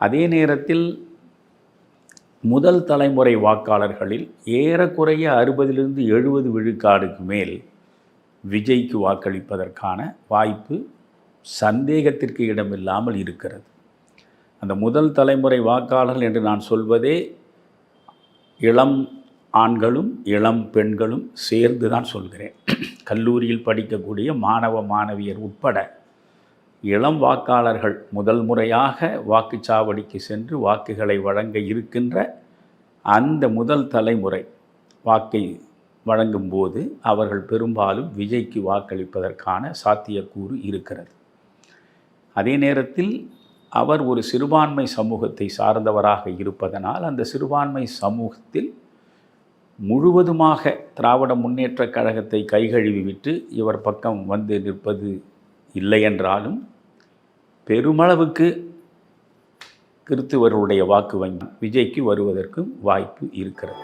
அதே நேரத்தில் முதல் தலைமுறை வாக்காளர்களில் ஏறக்குறைய அறுபதிலிருந்து எழுபது விழுக்காடுக்கு மேல் விஜய்க்கு வாக்களிப்பதற்கான வாய்ப்பு சந்தேகத்திற்கு இடமில்லாமல் இருக்கிறது. அந்த முதல் தலைமுறை வாக்காளர்கள் என்று நான் சொல்வதே இளம் ஆண்களும் இளம் பெண்களும் சேர்ந்து தான் சொல்கிறேன். கல்லூரியில் படிக்கக்கூடிய மாணவ மாணவியர் உட்பட இளம் வாக்காளர்கள் முதல் முறையாக வாக்குச்சாவடிக்கு சென்று வாக்குகளை வழங்க இருக்கின்ற அந்த முதல் தலைமுறை வாக்கை வழங்கும்போது அவர்கள் பெரும்பாலும் விஜய்க்கு வாக்களிப்பதற்கான சாத்தியக்கூறு இருக்கிறது. அதே நேரத்தில் அவர் ஒரு சிறுபான்மை சமூகத்தை சார்ந்தவராக இருப்பதனால் அந்த சிறுபான்மை சமூகத்தில் முழுவதுமாக திராவிட முன்னேற்றக் கழகத்தை கைகழுவி விட்டு இவர் பக்கம் வந்து நிற்பது இல்லை என்றாலும் பெருமளவுக்கு கிறித்துவர்களுடைய வாக்கு வங்கி விஜய்க்கு வருவதற்கும் வாய்ப்பு இருக்கிறது.